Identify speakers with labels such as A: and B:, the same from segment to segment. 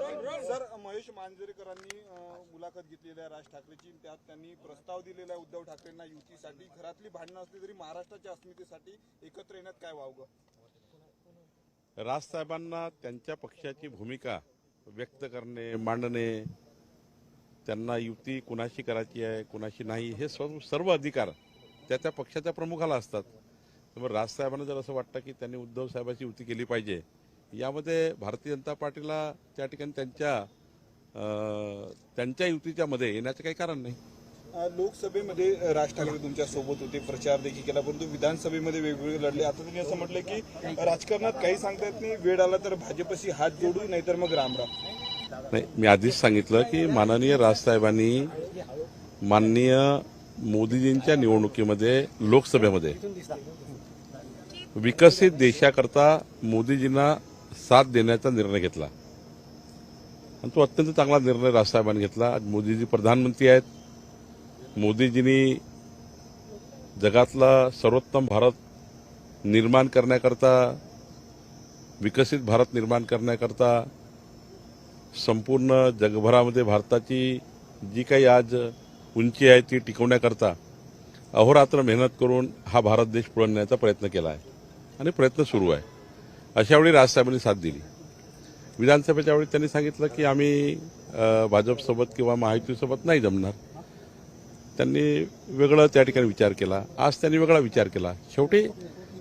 A: Sir Mahesh मांजरेकरांनी मुलाखत घेतलेली आहे राज ठाकरेची. त्यात त्यांनी प्रस्ताव दिलेला आहे उद्धव ठाकरेंना युतीसाठी. घरातली भांडणं असली तरी महाराष्ट्राच्या अस्मितेसाठी एकत्र येण्यात काय वावगं?
B: राजसाहेबांना त्यांच्या पक्षाची भूमिका व्यक्त करणे मांडणे त्यांना युती कुणाशी करायची आहे कुणाशी नाही हे सर्व सर्व अधिकार त्या त्या पक्षाच्या प्रमुखाला असतात. त्यामुळे राजसाहेबांना जर असं वाटतं की त्यांनी उद्धव साहेबांची युती केली पाहिजे यामध्ये भारतीय जनता पार्टीला त्या ठिकाणी त्यांच्या त्यांच्या युतीच्या मध्ये येण्याचं काही कारण नाही.
A: लोकसभेमध्ये राज ठाकरे तुमच्यासोबत होते प्रचार देखील केला परंतु विधानसभेमध्ये वेगवेगळे लढले. आता तुम्ही असं म्हटलं की राजकारणात काही सांगता येत नाही वेळ आला तर भाजपशी हात जोडू नाहीतर मग रामराम
B: नाही मी आधीच सांगितलं की माननीय राजसाहेबांनी माननीय मोदीजींच्या निवडणुकीमध्ये लोकसभेमध्ये विकसित देशाकरता मोदीजींना साथ देण्याचा निर्णय घेतला. आणि तो अत्यंत चांगला निर्णय राजसाहेबांनी घेतला. आज मोदीजी प्रधानमंत्री आहेत. मोदीजींनी जगातला सर्वोत्तम भारत निर्माण करण्याकरता विकसित भारत निर्माण करण्याकरता संपूर्ण जगभरामध्ये भारताची जी काही आज उंची आहे ती टिकवण्याकरता अहोरात्र मेहनत करून हा भारत देश पुढे नेण्याचा प्रयत्न केला आहे. आणि प्रयत्न सुरू आहे. अशा वेळी राजसाहेबांनी साथ दिली. विधानसभेच्या वेळी त्यांनी सांगितलं की आम्ही भाजपसोबत किंवा महायुतीसोबत नाही जमणार. त्यांनी वेगळं त्या ठिकाणी विचार केला. आज त्यांनी वेगळा विचार केला. शेवटी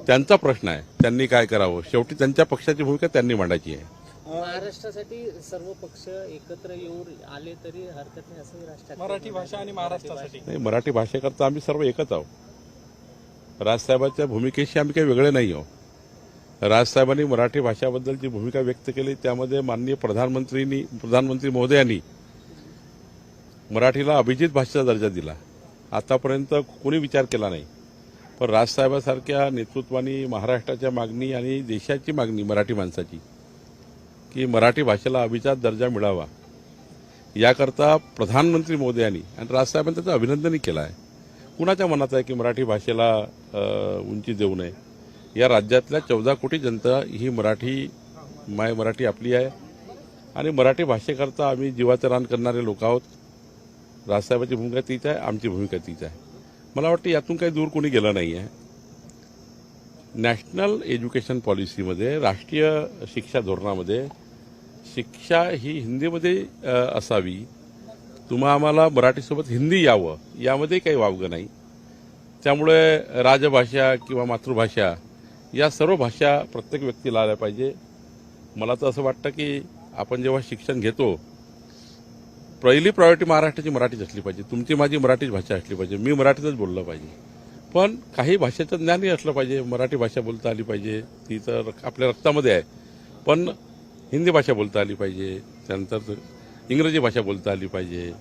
B: त्यांचा प्रश्न आहे त्यांनी काय करावं? शेवटी त्यांच्या पक्षाची भूमिका त्यांनी मांडायची आहे.
C: महाराष्ट्रासाठी सर्व पक्ष एकत्र येऊन आले तरी हरकत नाही असं
D: मराठी भाषा आणि महाराष्ट्रासाठी.
B: नाही मराठी भाषेकरता आम्ही सर्व एकच आहोत. राजसाहेबांच्या भूमिकेशी आम्ही काही वेगळे नाही आहोत. राजसाहेबांनी मराठी भाषाबद्दल जी भूमिका व्यक्त केली त्यामध्ये माननीय प्रधानमंत्रींनी प्रधानमंत्री महोदयांनी मराठीला अभिजित भाषेचा दर्जा दिला. आतापर्यंत कोणी विचार केला नाही. पण राजसाहेबासारख्या नेतृत्वाने महाराष्ट्राच्या मागणी आणि देशाची मागणी मराठी माणसाची की मराठी भाषेला अभिजात दर्जा मिळावा. याकरता प्रधानमंत्री मोदयांनी आणि राजसाहेबांनी त्याचं अभिनंदनही केलं आहे. कुणाच्या मनात आहे की मराठी भाषेला उंची देऊ नये? या राज्यातल्या चौदा कोटी जनता ही मराठी माय मराठी आपली आहे. आणि मराठी भाषेकरता आम्ही जीवाचं रान करणारे लोक आहोत. राजसाहेबांची भूमिका तीच आहे आमची भूमिका तीच आहे. मला वाटतं यातून काही दूर कोणी गेलं नाही आहे नॅशनल एज्युकेशन पॉलिसीमध्ये राष्ट्रीय शिक्षा धोरणामध्ये शिक्षा ही हिंदीमध्ये असावी. तुम्हा आम्हाला मराठीसोबत हिंदी यावं यामध्ये काही वावगं नाही. त्यामुळे राजभाषा किंवा मातृभाषा या सर्व भाषा प्रत्येक व्यक्तीला आल्या पाहिजे. मला तर असं वाटतं की आपण जेव्हा शिक्षण घेतो पहिली प्रायोरिटी महाराष्ट्राची मराठीच असली पाहिजे. तुमची माझी मराठीच भाषा असली पाहिजे. मी मराठीतच बोललं पाहिजे. पण काही भाषेचं ज्ञानही असलं पाहिजे. मराठी भाषा बोलता आली पाहिजे. ती तर आपल्या रक्तामध्ये आहे. पण हिंदी भाषा बोलता आली पाहिजे. त्यानंतर इंग्रजी भाषा बोलता आली पाहिजे.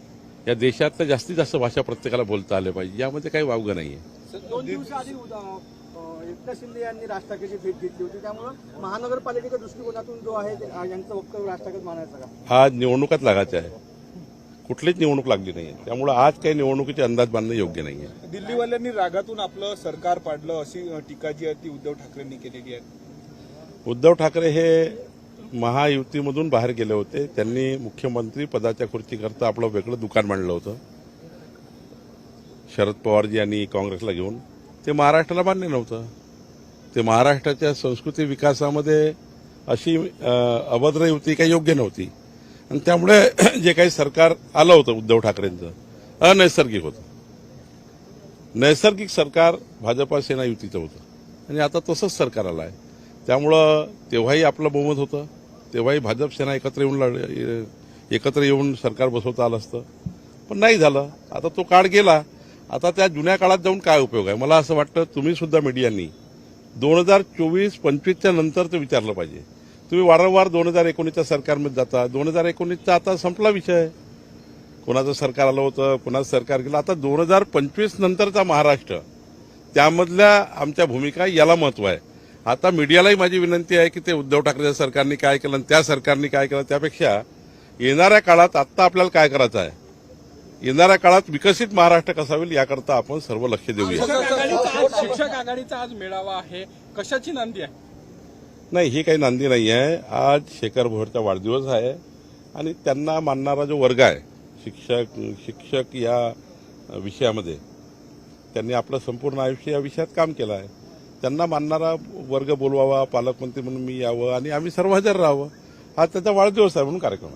B: या देशातल्या जास्तीत जास्त भाषा प्रत्येकाला बोलता आल्या पाहिजे. यामध्ये काही वावगं नाही आहे
E: एकनाथ शिंदे यांनी राज ठाकरेची भेट घेतली होती. त्यामुळं महानगरपालिकेच्या दृष्टिकोनातून जो आहे यांचं वक्तव्य राज ठाकरे मानायचं का?
B: आज निवडणुकात लागायचं आहे. कुठलीच निवडणूक लागली नाही आहे त्यामुळे आज काही निवडणुकीचे अंदाज बांधणं योग्य नाही आहे
A: दिल्लीवाल्यांनी रागातून आपलं सरकार पाडलं अशी टीका जी आहे ती उद्धव ठाकरेंनी केलेली आहे.
B: उद्धव ठाकरे हे महायुतीमधून बाहेर गेले होते. त्यांनी मुख्यमंत्री पदाच्या खुर्चीकरता आपलं वेगळं दुकान मांडलं होतं. शरद पवारजी यांनी काँग्रेसला घेऊन. ते महाराष्ट्राला मान्य नव्हतं. ते महाराष्ट्राच्या संस्कृती विकासामध्ये अशी अभद्र युती काही योग्य नव्हती. आणि त्यामुळे जे काही सरकार आलं होतं उद्धव ठाकरेंचं अनैसर्गिक होतं. नैसर्गिक सरकार भाजपा सेना युतीचं होतं. आणि आता तसंच सरकार आलं आहे. त्यामुळं तेव्हाही आपलं बहुमत होतं. तेव्हाही भाजप सेना एकत्र येऊन लढ- एकत्र येऊन सरकार बसवता आलं असतं. पण नाही झालं. आता तो काळ गेला. आता त्या जुन्या काळात जाऊन काय उपयोग आहे? मला असं वाटतं तुम्ही सुद्धा मीडियांनी दोन हजार चोवीस पंचवीसच्या नंतरचं विचारलं पाहिजे. तुम्ही वारंवार दोन हजार एकोणीसच्या सरकारमध्ये जाता. दोन हजार एकोणीसचा आता संपला विषय. कोणाचं सरकार आलं होतं कोणाचं सरकार गेलं. आता दोन हजार पंचवीस नंतरचा महाराष्ट्र. त्यामधल्या आमच्या भूमिका याला महत्त्व आहे. आता मीडियालाही माझी विनंती आहे की ते उद्धव ठाकरेच्या सरकारने काय केलं आणि त्या सरकारने काय केलं त्यापेक्षा येणाऱ्या काळात आत्ता आपल्याला काय करायचं आहे? येणाऱ्या काळात विकसित महाराष्ट्र कसा होईल याकरता आपण सर्व लक्ष देऊया.
D: शिक्षक आघाडीचा आज- मेळावा आहे. कशाची नांदी आहे?
B: नाही ही काही नांदी नाही आहे. आज शेखर भोरचा वाढदिवस आहे आणि त्यांना मानणारा जो वर्ग आहे शिक्षक शिक्षक या विषयामध्ये त्यांनी आपलं संपूर्ण आयुष्य या विषयात काम केलं आहे. त्यांना मानणारा वर्ग बोलवावा पालकमंत्री म्हणून मी यावं आणि आम्ही सर्व हजर राहावं. हा त्याचा वाढदिवस आहे म्हणून कार्यक्रम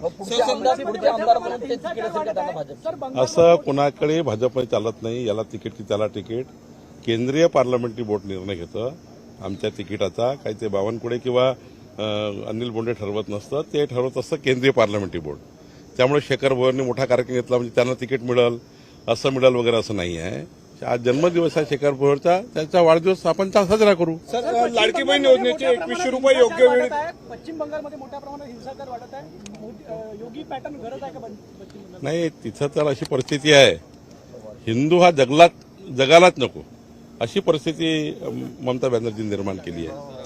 B: असं कोणाकडे भाजपमध्ये चालत नाही याला तिकीट की त्याला तिकीट. केंद्रीय पार्लमेंटरी बोर्ड निर्णय घेतं. आमच्या तिकिटाचा काही ते बावनकुळे किंवा अनिल बोंडे ठरवत नसतं ते ठरवत असतं केंद्रीय पार्लमेंटरी बोर्ड. त्यामुळे शेखर भोवरने मोठा कार्यक्रम घेतला म्हणजे त्यांना तिकीट मिळेल असं मिळेल वगैरे असं नाही आहे. आज जन्मदिवस आहे शेखर भोवरचा त्याचा वाढदिवस आपण साजरा करू.
A: सर लाडकी बहीण योजनेचे एकवीसशे रुपये योग्य वेळी
E: पश्चिम बंगालमध्ये मोठ्या प्रमाणात हिंसाचार वाढत आहे. योगी पॅटर्न गरज आहे का बन- पश्चिम बंगाल
B: नाही तिथं तर अशी परिस्थिती आहे. हिंदू हा जगलात जगालाच नको. अशी परिस्थिती ममता बॅनर्जी निर्माण केली आहे.